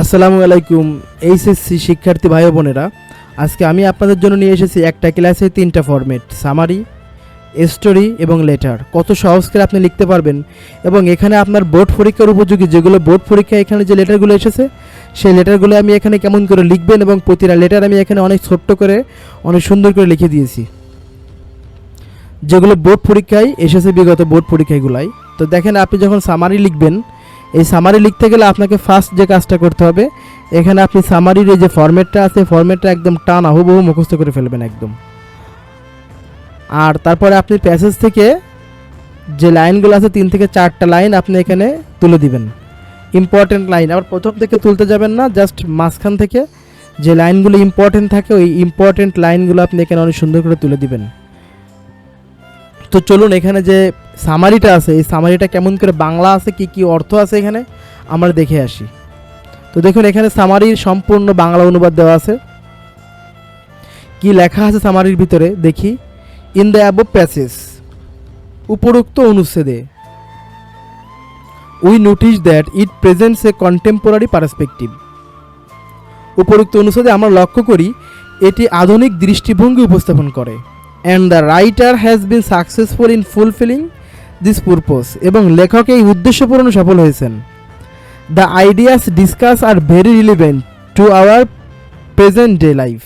আসসালামু আলাইকুম, এইচএসসি শিক্ষার্থী ভাই বোনেরা। আজকে আমি আপনাদের জন্য নিয়ে এসেছি একটা ক্লাসে তিনটা ফরম্যাট সামারি স্টোরি এবং লেটার কত সহজ করে আপনি লিখতে পারবেন এবং এখানে আপনার বোর্ড পরীক্ষার উপযোগী যেগুলো বোর্ড পরীক্ষা এখানে যে লেটারগুলো এসেছে, সেই লেটারগুলো আমি এখানে কেমন করে লিখবেন এবং প্রতিটা লেটার আমি এখানে অনেক ছোট্ট করে, অনেক সুন্দর করে লিখে দিয়েছি। যেগুলো বোর্ড পরীক্ষায় এসেছে বিগত বোর্ড পরীক্ষাগুলাই। তো দেখেন, আপনি যখন সামারি লিখবেন এই সামারি লিখতে গেলে আপনাকে ফার্স্ট যে কাজটা করতে হবে, এখানে আপনি সামারির যে ফরম্যাটটা আছে ফরম্যাটটা একদম টান আহুবহু মুখস্থ করে ফেলবেন একদম। আর তারপরে আপনি প্যাসেজ থেকে যে লাইনগুলো আছে, তিন থেকে চারটা লাইন আপনি এখানে তুলে দিবেন। ইম্পর্টেন্ট লাইন আবার প্রথম থেকে তুলতে যাবেন না জাস্ট মাঝখান থেকে যে লাইনগুলো ইম্পর্টেন্ট থাকে, ওই ইম্পর্টেন্ট লাইনগুলো আপনি এখানে অনেক সুন্দর করে তুলে দিবেন। তো চলুন এখানে যে সামারিটা আছে, এই সামারিটা কেমন করে বাংলা আছে, কি কি অর্থ আছে এখানে, আমরা দেখে আসি। তো দেখুন, এখানে সামারির সম্পূর্ণ বাংলা অনুবাদ দেওয়া আছে। কি লেখা আছে সামারির ভিতরে? দেখি। ইন দ্য অ্যাবভ প্যাসেজ উপরোক্ত অনুচ্ছেদে we notice that it presents a contemporary perspective উপরোক্ত অনুচ্ছেদে আমরা লক্ষ্য করি, এটি আধুনিক দৃষ্টিভঙ্গি উপস্থাপন করে। And the writer has been successful in fulfilling this purpose এবং লেখক এই উদ্দেশ্য পূরণে সফল হয়েছেন। The ideas discuss are very relevant to our present day life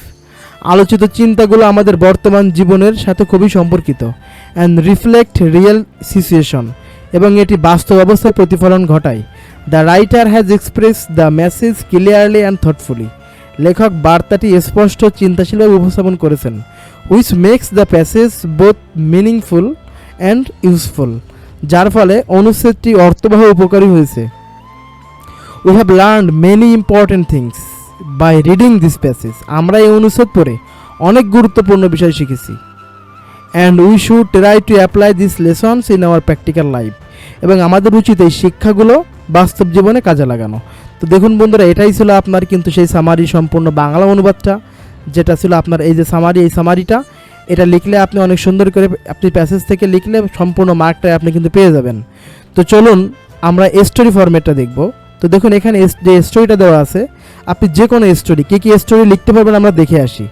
আলোচিত চিন্তাগুলো আমাদের বর্তমান জীবনের সাথে খুবই সম্পর্কিত অ্যান্ড রিফ্লেক্ট রিয়েল সিচুয়েশন এবং এটি বাস্তব অবস্থার প্রতিফলন ঘটায়। The writer has express the message clearly and thoughtfully লেখক বার্তাটি স্পষ্ট চিন্তাশীলভাবে উপস্থাপন করেছেন which makes the passage both meaningful and useful যার ফলে অনুচ্ছেদটি অর্থবহ উপকারী হয়েছে। We have learn many important things by reading this passage আমরা এই অনুচ্ছেদ পড়ে অনেক গুরুত্বপূর্ণ বিষয় শিখেছি। And we should try to apply this lessons in our practical life এবং আমাদের উচিত এই শিক্ষাগুলো বাস্তব জীবনে কাজে লাগানো। তো দেখুন বন্ধুরা, এটাই ছিল আপনার কিন্তু সেই সামারি সম্পূর্ণ বাংলা অনুবাদটা, যেটা ছিল আপনার এই যে সামারি এই সামারিটা এটা লিখলে আপনি অনেক সুন্দর করে আপনি প্যাসেজ থেকে লিখলে সম্পূর্ণ মার্কটা আপনি কিন্তু পেয়ে যাবেন। তো চলুন আমরা স্টোরি ফরম্যাটটা দেখব। তো দেখুন, এখানে যে স্টোরিটা দেওয়া আছে, আপনি যে কোনো স্টোরি কী কী স্টোরি লিখতে পারবেন আমরা দেখে আসি।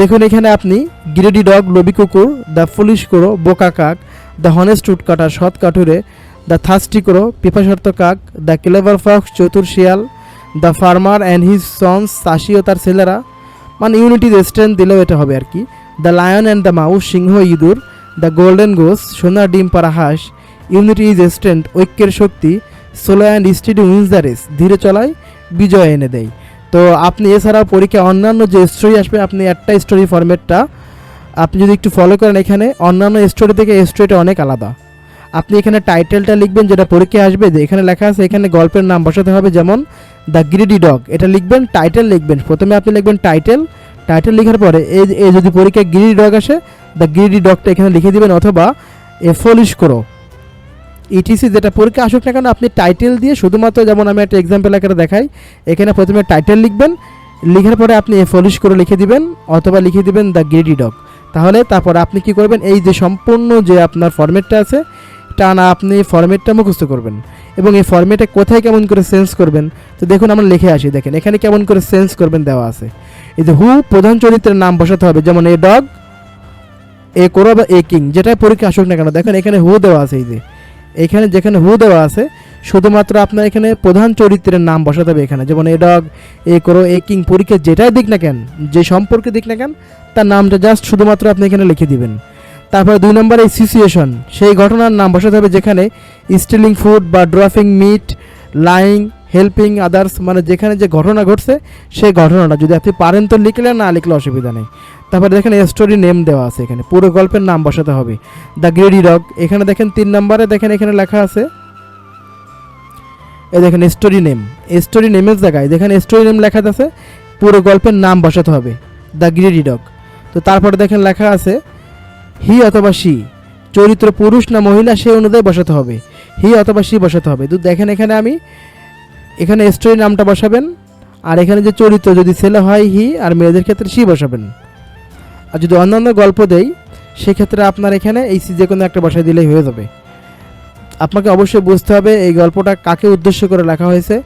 দেখুন, এখানে আপনি গ্রেডি ডগ লবি কুকুর দ্য ফুলিশ করো বোকা কাক দ্য হনেস্ট উটকাটা সৎ কাঠুরে দ্য থার্স্টি করো পিপাসার্থ কাক দ্য ক্লেভার ফক্স চতুর শিয়াল the farmer and his sons চাষি ও তার ছেলেরা। মানে ইউনিটির স্ট্রেন্থ দিলেও এটা হবে আর কি। The lion and the mouse সিংহ ইঁদুর দ্য গোল্ডেন গোস সোনার ডিম পাড়া হাঁস ইউনিটি ইজ স্ট্রেন্থ ঐক্যের শক্তি slow and steady wins the race ধীরে চলায় বিজয় এনে দেয় তো আপনি এছাড়াও পরীক্ষায় অন্যান্য যে স্টোরি আসবে, আপনি একটা স্টোরি ফরম্যাটটা আপনি যদি একটু ফলো করেন এখানে, অন্যান্য স্টোরি থেকে স্টোরিটা অনেক আলাদা। আপনি এখানে টাইটেলটা লিখবেন, যেটা পরীক্ষায় আসবে, যে এখানে লেখা আছে, এখানে গল্পের নাম বসাতে হবে, যেমন দ্য গ্রিডি ডগ এটা লিখবেন টাইটেল লিখবেন, প্রথমে আপনি লিখবেন টাইটেল টাইটেল লেখার পরে এই এই যদি পরীক্ষায় গ্রিডি ডগ আসে দ্য গ্রিডি ডগটা এখানে লিখে দিবেন অথবা এ ফলিশ করো ইটিসি যেটা পরীক্ষা আসুক না কেন, আপনি টাইটেল দিয়ে শুধুমাত্র যেমন আমি একটা এক্সাম্পল আকারে দেখাই, এখানে প্রথমে টাইটেল লিখবেন, লিখার পরে আপনি এ ফলিশ করে লিখে দিবেন, অথবা লিখে দিবেন দ্য গ্রিডি ডগ তাহলে তারপর আপনি কি করবেন, এই যে সম্পূর্ণ যে আপনার ফরম্যাটটা আছে, টানা আপনি ফরম্যাটটা মুখস্থ করবেন। এবং এই ফরম্যাটে কোথায় কেমন করে সেন্স করবেন, তো দেখুন আমরা লিখে আসি, দেখেন, এখানে কেমন করে সেন্স করবেন দেওয়া আছে। এই যে হু, প্রধান চরিত্রের নাম বসাতে হবে, যেমন এ ডগ, এ করো বা এ কিং। যেটাই পরীক্ষা আসুক না কেন, দেখেন এখানে হু দেওয়া আছে এই যে। এখানে যেখানে হু দেওয়া আছে, শুধুমাত্র আপনার এখানে প্রধান চরিত্রের নাম বসাতে হবে এখানে। যেমন এ ডগ, এ করো এ কিং, পরীক্ষা যেটাই দিক না কেন, যে সম্পর্কে দিক না কেন, তার নামটা জাস্ট শুধুমাত্র আপনি এখানে লিখে দিবেন। তারপরে দুই নম্বরে সিচুয়েশন সেই ঘটনার নাম বসাতে হবে যেখানে স্টিলিং ফুড বা ড্রফিং মিট লাইং হেল্পিং আদার্স মানে যেখানে যে ঘটনা ঘটছে, সেই ঘটনাটা যদি আপনি পারেন তো লিখলেন না লিখলে অসুবিধা নেই। তারপরে দেখেন স্টোরি নেম দেওয়া আছে এখানে। পুরো গল্পের নাম বসাতে হবে। দ্য গ্রেডি ডগ এখানে দেখেন তিন নম্বরে দেখেন এখানে লেখা আছে। এই দেখেন স্টোরি নেম স্টোরি নেমের জায়গায় যেখানে স্টোরি নেম লেখা আছে, পুরো গল্পের নাম বসাতে হবে। দ্য গ্রেডি ডগ তো তারপরে দেখেন লেখা আছে হি অথবা সি চরিত্র পুরুষ না মহিলা, সে অনুযায়ী বসাতে হবে। হি অথবা সি বসাতে হবে। তো দেখেন এখানে আমি এখানে স্টোরি নামটা বসাবেন, আর এখানে যে চরিত্র যদি ছেলে হয় হি আর মেয়েদের ক্ষেত্রে সি বসাবেন। আর যদি অন্যান্য গল্প দেই, সেক্ষেত্রে আপনার এখানে এই সি যে কোনো একটা বসায় দিলেই হয়ে যাবে। আপনাকে অবশ্যই বুঝতে হবে এই গল্পটা কাকে উদ্দেশ্য করে লেখা হয়েছে।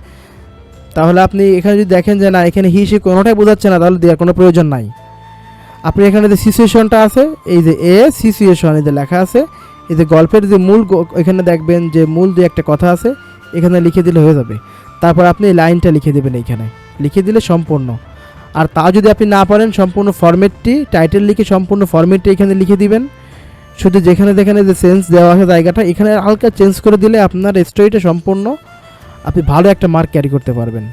তাহলে আপনি এখানে যদি দেখেন যে না, এখানে হি, সে কোনোটাই বোঝাচ্ছে না, তাহলে দেওয়ার কোনো প্রয়োজন নাই। আপনি এখানে যে সিচুয়েশনটা আছে, এই যে এ সিচুয়েশন এই যে লেখা আছে, এই যে গল্পের যে মূল এখানে দেখবেন যে মূল যে একটা কথা আছে, এখানে লিখে দিলে হয়ে যাবে। তারপর আপনি লাইনটা লিখে দেবেন এইখানে। লিখে দিলে সম্পূর্ণ। আর তা যদি আপনি না পারেন, সম্পূর্ণ ফরম্যাটটি, টাইটেল লিখে সম্পূর্ণ ফরম্যাটটি এখানে লিখে দিবেন। শুধু যেখানে যেখানে যে সেন্স দেওয়া আছে জায়গাটা, এখানে হালকা চেঞ্জ করে দিলে আপনার স্টোরিটা সম্পূর্ণ আপনি ভালো একটা মার্ক ক্যারি করতে পারবেন।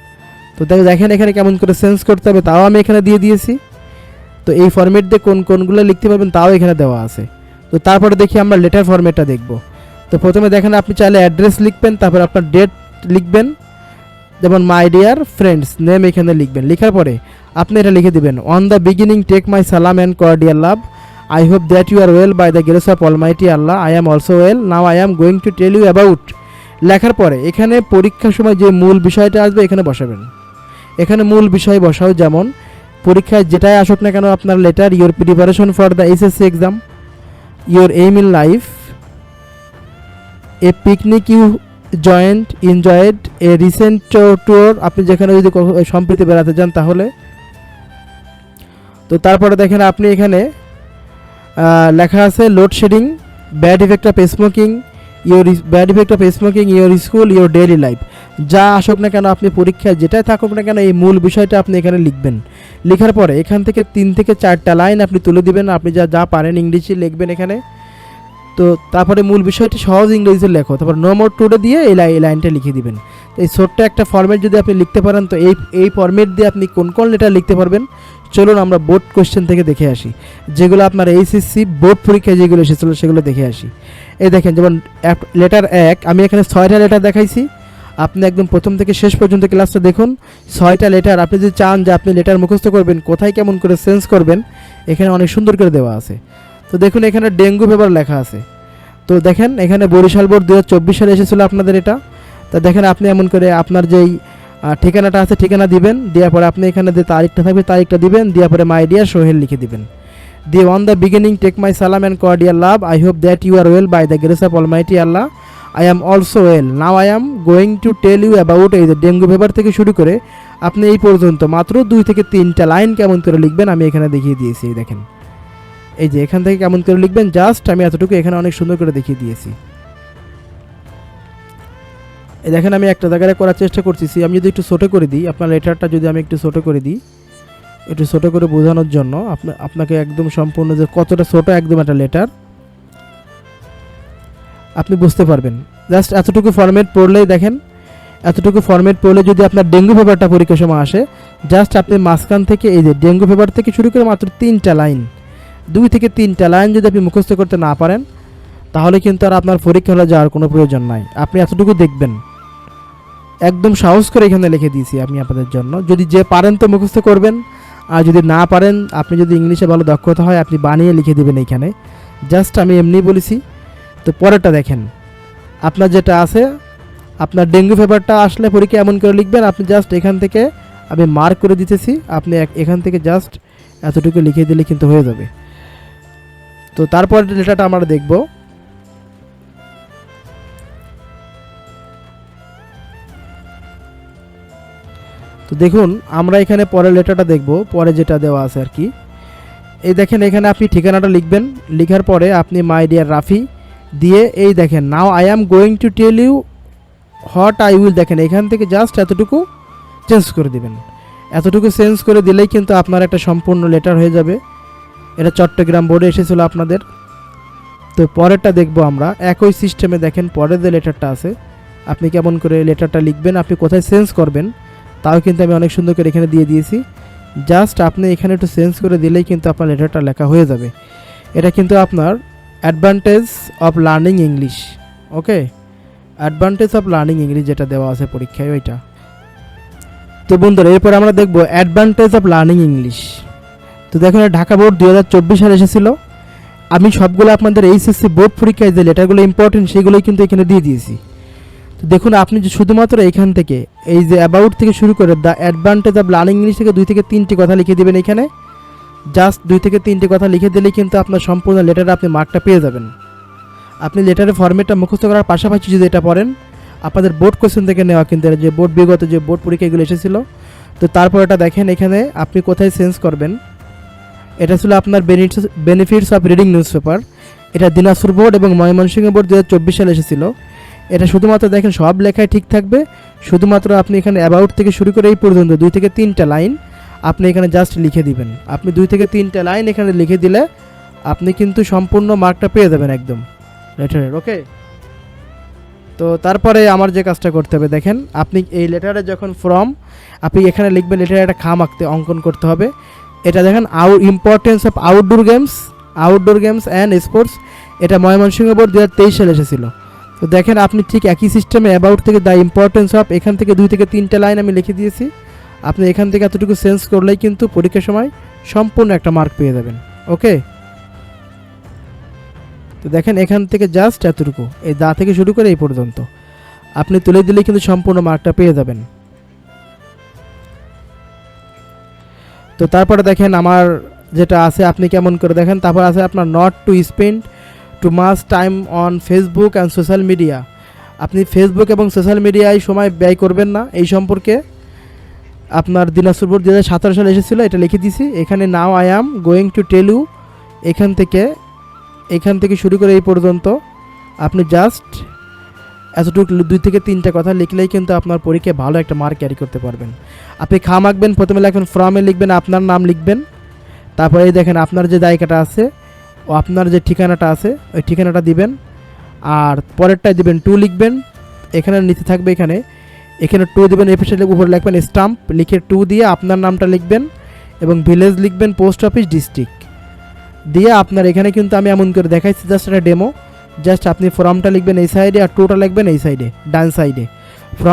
তো দেখ- দেখেন এখানে কেমন করে সেন্স করতে হবে, তাও আমি এখানে দিয়ে দিয়েছি। তো এই ফরম্যাট দিয়ে কোন কোনগুলো লিখতে পারবেন, তাও এখানে দেওয়া আছে। তো তারপরে দেখি আমরা লেটার ফরম্যাটটা দেখব। তো প্রথমে দেখেন, আপনি চাইলে অ্যাড্রেস লিখবেন, তারপর আপনার ডেট লিখবেন। যেমন মাই ডিয়ার ফ্রেন্ডস নেম এখানে লিখবেন। লেখার পরে আপনি এটা লিখে দিবেন on the beginning take my salam and cordial love I hope that you are well by the grace of almighty Allah I am also well now I am going to tell you about লেখার পরে এখানে পরীক্ষার সময় যে মূল বিষয়টা আসবে, এখানে বসাবেন। এখানে মূল বিষয় বসাও, যেমন, পরীক্ষায় যেটাই আসুক না কেন আপনার letter your preparation for the SSC exam your aim in life a picnic you joint enjoyed a recent tour আপনি যেখানে যদি সম্প্রীতি বেড়াতে যান তাহলে। তো তারপরে দেখেন আপনি এখানে লেখা আছে load shedding bad effect of smoking your bad effect of smoking your school your daily life যা আসুক না কেন, আপনি পরীক্ষায় যেটাই থাকুক না কেন, এই মূল বিষয়টা আপনি এখানে লিখবেন। লেখার পরে এখান থেকে তিন থেকে চারটা লাইন আপনি তুলে দিবেন। আপনি যা যা পারেন ইংলিশে লিখবেন এখানে। তো তারপরে মূল বিষয়টি সহজ ইংরেজিতে লেখো। তারপর নো মোর টুডে দিয়ে এই লাই- লাইনটা লিখে দিবেন। তো এই ছোট্ট একটা ফর্মেট যদি আপনি লিখতে পারেন, তো এই এই ফর্মেট দিয়ে আপনি কোন কোন লেটার লিখতে পারবেন? চলুন আমরা বোর্ড কোশ্চেন থেকে দেখে আসি। যেগুলো আপনার এইচএসসি বোর্ড পরীক্ষায় যেগুলো এসেছিল, সেগুলো দেখে আসি। এই দেখেন, যেমন লেটার এক, আমি এখানে ছয়টা লেটার দেখাইছি। আপনি একদম প্রথম থেকে শেষ পর্যন্ত ক্লাসটা দেখুন। ছয়টা লেটার, আপনি যদি চান যে আপনি লেটার মুখস্থ করবেন, কোথায় কেমন করে সেন্স করবেন, এখানে অনেক সুন্দর করে দেওয়া আছে। তো দেখুন, এখানে ডেঙ্গু ফেভার লেখা আছে। তো দেখেন, এখানে বরিশাল বোর্ড দু সালে এসেছিল আপনাদের এটা। তা দেখেন, আপনি এমন করে আপনার যেই ঠিকানাটা আছে, ঠিকানা দিবেন, দেওয়ার পরে আপনি এখানে যে তারিখটা থাকবে, তারিখটা দিবেন, দেওয়ার পরে মাই ডিয়ার সোহেল লিখে দিবেন। দিয়ে on the beginning take my salam and cordial love I hope that you are well by the grace of almighty Allah I am also well now I am going to tell you about এই dengue fever থেকে শুরু করে, আপনি এই পর্যন্ত মাত্র দুই থেকে তিনটা লাইন কেমন করে লিখবেন, আমি এখানে দেখিয়ে দিয়েছি দেখেন। এই যে এখান থেকে কেমন করে লিখবেন জাস্ট আমি এতটুকু এখানে অনেক সুন্দর করে দেখিয়ে দিয়েছি। এই দেখেন, আমি একটা জায়গায় করার চেষ্টা করতেছি আমি যদি একটু ছোটো করে দিই, আপনার লেটারটা যদি আমি একটু ছোটো করে দিই, একটু ছোটো করে বোঝানোর জন্য আপনা- আপনাকে একদম সম্পূর্ণ যে কতটা ছোটো একদম একটা লেটার, আপনি বুঝতে পারবেন। জাস্ট এতটুকু ফরম্যাট পড়লেই দেখেন, এতটুকু ফরম্যাট পড়লে যদি আপনার ডেঙ্গু ফেভারটা পরীক্ষার সময় আসে জাস্ট আপনি মাঝখান থেকে, এই যে ডেঙ্গু ফেভার থেকে শুরু করে মাত্র তিনটা লাইন দুই থেকে তিনটা লাইন যদি আপনি মুখস্থ করতে না পারেন, তাহলে কিন্তু আর আপনার পরীক্ষা হলে যাওয়ার কোনো প্রয়োজন নাই। আপনি এতটুকু দেখবেন। একদম সাহস করে এখানে লিখে দিয়েছি আমি আপনাদের জন্য। যদি যে পারেন তো মুখস্থ করবেন, আর যদি না পারেন, আপনি যদি ইংলিশে ভালো দক্ষতা হয়, আপনি বানিয়ে লিখে দেবেন এইখানে জাস্ট আমি এমনি বলেছি। তো পরেরটা দেখেন। আপনার যেটা আছে, আপনার ডেঙ্গু ফেভারটা আসলে পরীক্ষা এমন করে লিখবেন, আপনি জাস্ট এখান থেকে আমি মার্ক করে দিতেছি, আপনি এখান থেকে জাস্ট এতটুকু লিখে দিলে কিন্তু হয়ে যাবে। তো তারপর লেটারটা আমরা দেখব। তো দেখুন, আমরা এখানে পরের লেটারটা দেখব, পরে যেটা দেওয়া আছে আর কি। এই দেখেন, এখানে আপনি ঠিকানাটা লিখবেন। লিখার পরে আপনি মাই ডিয়ার রাফি দিয়ে এই দেখেন now I am going to tell you how I will দেখেন, এখান থেকে জাস্ট এতটুকু চেঞ্জ করে দিবেন। এতটুকু চেঞ্জ করে দিলেই কিন্তু আপনার একটা সম্পূর্ণ লেটার হয়ে যাবে। এটা চট্টগ্রাম বোর্ডে এসেছিল আপনাদের। তো পরেরটা দেখব আমরা। একই সিস্টেমে দেখেন পরের যে লেটারটা আছে, আপনি কেমন করে লেটারটা লিখবেন, আপনি কোথায় সেন্স করবেন, তাও কিন্তু আমি অনেক সুন্দর করে এখানে দিয়ে দিয়েছি। জাস্ট আপনি এখানে একটু সেন্স করে দিলেই কিন্তু আপনার লেটারটা লেখা হয়ে যাবে। এটা কিন্তু আপনার advantage of learning English okay advantage of learning English যেটা দেওয়া আছে পরীক্ষায় ওইটা। তো বন্ধুরা, এরপর আমরা দেখব অ্যাডভান্টেজ অফ লার্নিং ইংলিশ তো দেখুন ঢাকা বোর্ড দু হাজার চব্বিশ সালে এসেছিল। আমি সবগুলো আপনাদের এইচএসসি বোর্ড পরীক্ষায় যে লেটারগুলো ইম্পর্টেন্ট সেগুলোই কিন্তু এখানে দিয়ে দিয়েছি। তো দেখুন, আপনি যে শুধুমাত্র এখান থেকে, এই যে অ্যাবাউট থেকে শুরু করে the advantage of learning English থেকে দুই থেকে তিনটি কথা লিখে দেবেন এখানে। জাস্ট দুই থেকে তিনটি কথা লিখে দিলেই কিন্তু আপনার সম্পূর্ণ লেটারে আপনি মার্কটা পেয়ে যাবেন। আপনি লেটারের ফর্মেটটা মুখস্থ করার পাশাপাশি যদি এটা পড়েন, আপনাদের বোর্ড কোশ্চেন থেকে নেওয়া কিন্তু যে বোর্ড বিগত যে বোর্ড পরীক্ষাগুলো এসেছিল। তো তারপর এটা দেখেন এখানে আপনি কোথায় চেঞ্জ করবেন। এটা ছিল আপনার benefits of reading newspaper এটা দিনাজপুর বোর্ড এবং ময়মনসিংহ বোর্ড দু চব্বিশ সালে এসেছিল। এটা শুধুমাত্র দেখেন, সব লেখায় ঠিক থাকবে। শুধুমাত্র আপনি এখানে অ্যাবাউট থেকে শুরু করে এই পর্যন্ত দুই থেকে তিনটা লাইন আপনি এখানে জাস্ট লিখে দিবেন। আপনি দুই থেকে তিনটা লাইন এখানে লিখে দিলে আপনি কিন্তু সম্পূর্ণ মার্কটা পেয়ে যাবেন একদম। লেটারের ওকে তো তারপরে আমার যে কাজটা করতে হবে, দেখেন, আপনি এই লেটারে যখন ফর্ম আপনি এখানে লিখবেন লেটারে একটা খাম আঁকতে, অঙ্কন করতে হবে। এটা দেখেন আউ importance of outdoor games outdoor games and sports এটা ময়মনসিংহ বোর্ড দু হাজার তেইশ সালে এসেছিল। তো দেখেন, আপনি ঠিক একই সিস্টেমে অ্যাবাউট থেকে দ্য ইম্পর্টেন্স অফ এখান থেকে দুই থেকে তিনটা লাইন আমি লিখে দিয়েছি। আপনি এখান থেকে এতটুকু সেন্স করলেই কিন্তু পরীক্ষার সময় সম্পূর্ণ একটা মার্ক পেয়ে যাবেন। ওকে তো দেখেন, এখান থেকে জাস্ট এতটুকু। এই দা থেকে শুরু করে এই পর্যন্ত। আপনি তুলে দিলেই কিন্তু সম্পূর্ণ মার্কটা পেয়ে যাবেন। তো তারপরে দেখেন আমার যেটা আছে, আপনি কেমন করে দেখেন, তারপর আছে আপনার not to spend too much time on Facebook and social media আপনি ফেসবুক এবং সোশ্যাল মিডিয়ায় সময় ব্যয় করবেন না, এই সম্পর্কে আপনার দিনাজপুর দু হাজার সতেরো সালে এসেছিল, এটা লিখে দিছি। এখানে now I am going to tell এখান থেকে এখান থেকে শুরু করে এই পর্যন্ত। আপনি জাস্ট এতটুকু দুই থেকে তিনটা কথা লিখলেই কিন্তু আপনার পরীক্ষায় ভালো একটা মার্ক ক্যারি করতে পারবেন। আপনি খাম আঁকবেন প্রথমে লিখবেন ফর্মে লিখবেন, আপনার নাম লিখবেন। তারপরে দেখেন আপনার যে জায়গাটা আছে, ও আপনার যে ঠিকানাটা আছে, ওই ঠিকানাটা দিবেন। আর পরেরটায় দিবেন টু লিখবেন। এখানে নিচে থাকবে এখানে। এখানে টু দিবেন এর উপরে লিখবেন স্টাম্প লিখে টু দিয়ে আপনার নামটা লিখবেন এবং ভিলেজ লিখবেন পোস্ট অফিস ডিস্ট্রিক্ট দিয়ে আপনার এখানে কিন্তু আমি এমন করে দেখাইছি জাস্ট একটা ডেমো জাস্ট আপনি ফর্মটা লিখবেন এই সাইডে আর টুটা লিখবেন এই সাইডে ডান সাইডে। ফর্ম